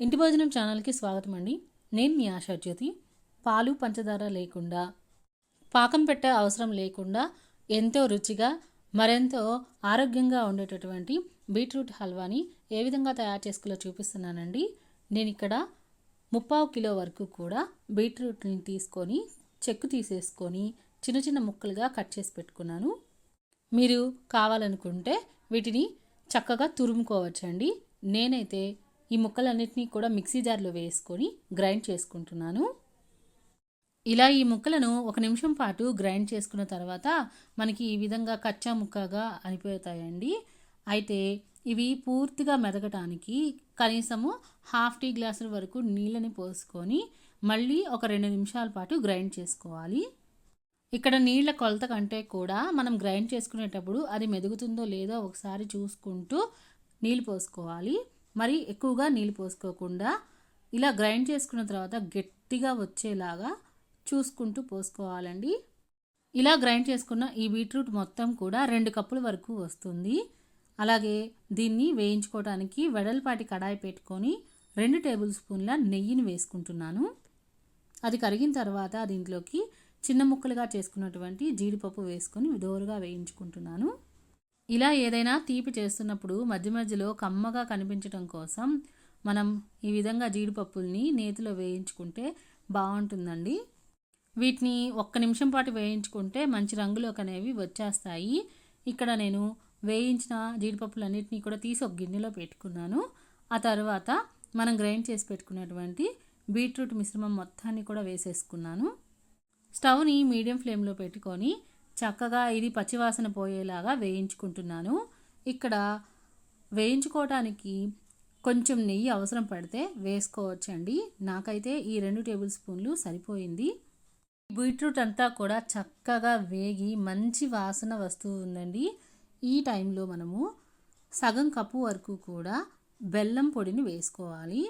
ఇంటి భోజనం ఛానల్కి స్వాగతం అండి నేను మీ ఆశాజ్యోతి పాలు పంచదార లేకుండా పాకం పెట్టే అవసరం లేకుండా ఎంతో రుచిగా మరెంతో ఆరోగ్యంగా ఉండేటటువంటి బీట్రూట్ హల్వాని ఏ విధంగా తయారు చేసుకోలో చూపిస్తున్నానండి. నేను ఇక్కడ ముప్పావు కిలో వరకు కూడా బీట్రూట్ని తీసుకొని చెక్కు తీసేసుకొని చిన్న చిన్న ముక్కలుగా కట్ చేసి పెట్టుకున్నాను. మీరు కావాలనుకుంటే వీటిని చక్కగా తురుముకోవచ్చండి. నేనైతే ఈ ముక్కలన్నిటినీ కూడా మిక్సీ జార్లో వేసుకొని గ్రైండ్ చేసుకుంటున్నాను. ఇలా ఈ ముక్కలను ఒక నిమిషం పాటు గ్రైండ్ చేసుకున్న తర్వాత మనకి ఈ విధంగా కచ్చా ముక్కగా అనిపోతాయండి. అయితే ఇవి పూర్తిగా మెదగటానికి కనీసము హాఫ్ టీ గ్లాసుల వరకు నీళ్ళని పోసుకొని మళ్ళీ ఒక రెండు నిమిషాల పాటు గ్రైండ్ చేసుకోవాలి. ఇక్కడ నీళ్ళ కొలత కంటే కూడా మనం గ్రైండ్ చేసుకునేటప్పుడు అది మెదుగుతుందో లేదో ఒకసారి చూసుకుంటూ నీళ్ళు పోసుకోవాలి. మరి ఎక్కువగా నీళ్ళు పోసుకోకుండా ఇలా గ్రైండ్ చేసుకున్న తర్వాత గట్టిగా వచ్చేలాగా చూసుకుంటూ పోసుకోవాలండి. ఇలా గ్రైండ్ చేసుకున్న ఈ బీట్రూట్ మొత్తం కూడా రెండు కప్పుల వరకు వస్తుంది. అలాగే దీన్ని వేయించుకోవడానికి వెడల్పాటి కడాయి పెట్టుకొని రెండు టేబుల్ స్పూన్ల నెయ్యిని వేసుకుంటున్నాను. అది కరిగిన తర్వాత దీంట్లోకి చిన్న ముక్కలుగా చేసుకున్నటువంటి జీడిపప్పు వేసుకొని దోరగా వేయించుకుంటున్నాను. ఇలా ఏదైనా తీపి చేస్తున్నప్పుడు మధ్య మధ్యలో కమ్మగా కనిపించడం కోసం మనం ఈ విధంగా జీడిపప్పుల్ని నేతిలో వేయించుకుంటే బాగుంటుందండి. వీటిని ఒక్క నిమిషం పాటు వేయించుకుంటే మంచి రంగులోకి అనేవి వచ్చేస్తాయి. ఇక్కడ నేను వేయించిన జీడిపప్పులన్నింటినీ కూడా తీసి ఒక గిన్నెలో పెట్టుకున్నాను. ఆ తర్వాత మనం గ్రైండ్ చేసి పెట్టుకున్నటువంటి బీట్రూట్ మిశ్రమం మొత్తాన్ని కూడా వేసేసుకున్నాను. స్టవ్ని మీడియం ఫ్లేమ్లో పెట్టుకొని చక్కగా ఇది పచ్చివాసన పోయేలాగా వేయించుకుంటున్నాను. ఇక్కడ వేయించుకోవటానికి కొంచెం నెయ్యి అవసరం పడితే వేసుకోవచ్చండి. నాకైతే ఈ రెండు టేబుల్ స్పూన్లు సరిపోయింది. బీట్రూట్ అంతా కూడా చక్కగా వేగి మంచి వాసన వస్తూ ఉందండి. ఈ టైంలో మనము సగం కప్పు వరకు కూడా బెల్లం పొడిని వేసుకోవాలి.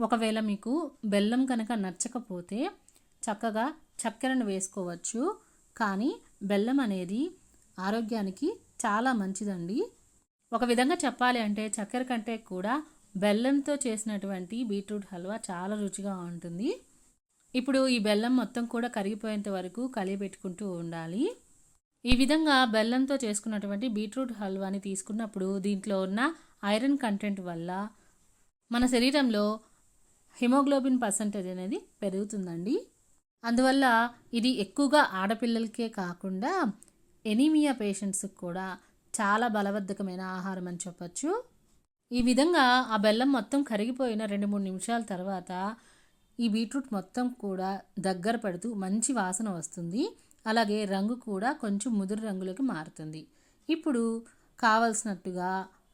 ఒకవేళ మీకు బెల్లం కనుక నచ్చకపోతే చక్కగా చక్కెరను వేసుకోవచ్చు. కానీ బెల్లం అనేది ఆరోగ్యానికి చాలా మంచిదండి. ఒక విధంగా చెప్పాలి అంటే చక్కెర కంటే కూడా బెల్లంతో చేసినటువంటి బీట్రూట్ హల్వా చాలా రుచిగా ఉంటుంది. ఇప్పుడు ఈ బెల్లం మొత్తం కూడా కరిగిపోయేంత వరకు కలియబెట్టుకుంటూ ఉండాలి. ఈ విధంగా బెల్లంతో చేసుకున్నటువంటి బీట్రూట్ హల్వాని తీసుకున్నప్పుడు దీంట్లో ఉన్న ఐరన్ కంటెంట్ వల్ల మన శరీరంలో హిమోగ్లోబిన్ పర్సంటేజ్ అనేది పెరుగుతుందండి. అందువల్ల ఇది ఎక్కువగా ఆడపిల్లలకే కాకుండా ఎనీమియా పేషెంట్స్కి కూడా చాలా బలవర్ధకమైన ఆహారం అని చెప్పచ్చు. ఈ విధంగా ఆ బెల్లం మొత్తం కరిగిపోయిన రెండు మూడు నిమిషాల తర్వాత ఈ బీట్రూట్ మొత్తం కూడా దగ్గర పడుతూ మంచి వాసన వస్తుంది. అలాగే రంగు కూడా కొంచెం ముదురు రంగులోకి మారుతుంది. ఇప్పుడు కావలసినట్టుగా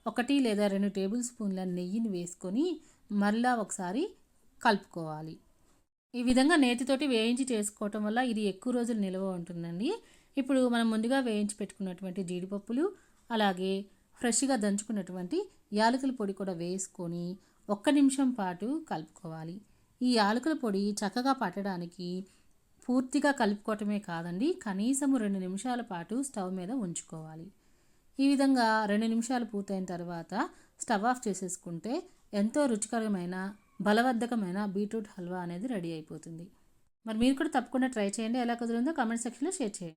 ఒకటి లేదా రెండు టేబుల్ స్పూన్ల నెయ్యిని వేసుకొని మరలా ఒకసారి కలుపుకోవాలి. ఈ విధంగా నేతితోటి వేయించి చేసుకోవటం వల్ల ఇది ఎక్కువ రోజులు నిల్వ ఉంటుందండి. ఇప్పుడు మనం ముందుగా వేయించి పెట్టుకున్నటువంటి జీడిపప్పులు అలాగే ఫ్రెష్గా దంచుకున్నటువంటి యాలకుల పొడి కూడా వేసుకొని ఒక్క నిమిషం పాటు కలుపుకోవాలి. ఈ యాలకుల పొడి చక్కగా పట్టడానికి పూర్తిగా కలుపుకోవటమే కాదండి కనీసం రెండు నిమిషాల పాటు స్టవ్ మీద ఉంచుకోవాలి. ఈ విధంగా రెండు నిమిషాలు పూర్తయిన తర్వాత స్టవ్ ఆఫ్ చేసేసుకుంటే ఎంతో రుచికరమైన బలవర్ధకమైన బీట్రూట్ హల్వా అనేది రెడీ అయిపోతుంది. మరి మీరు కూడా తప్పకుండా ట్రై చేయండి. ఎలా కుదిరిందో కామెంట్ సెక్షన్లో షేర్ చేయండి.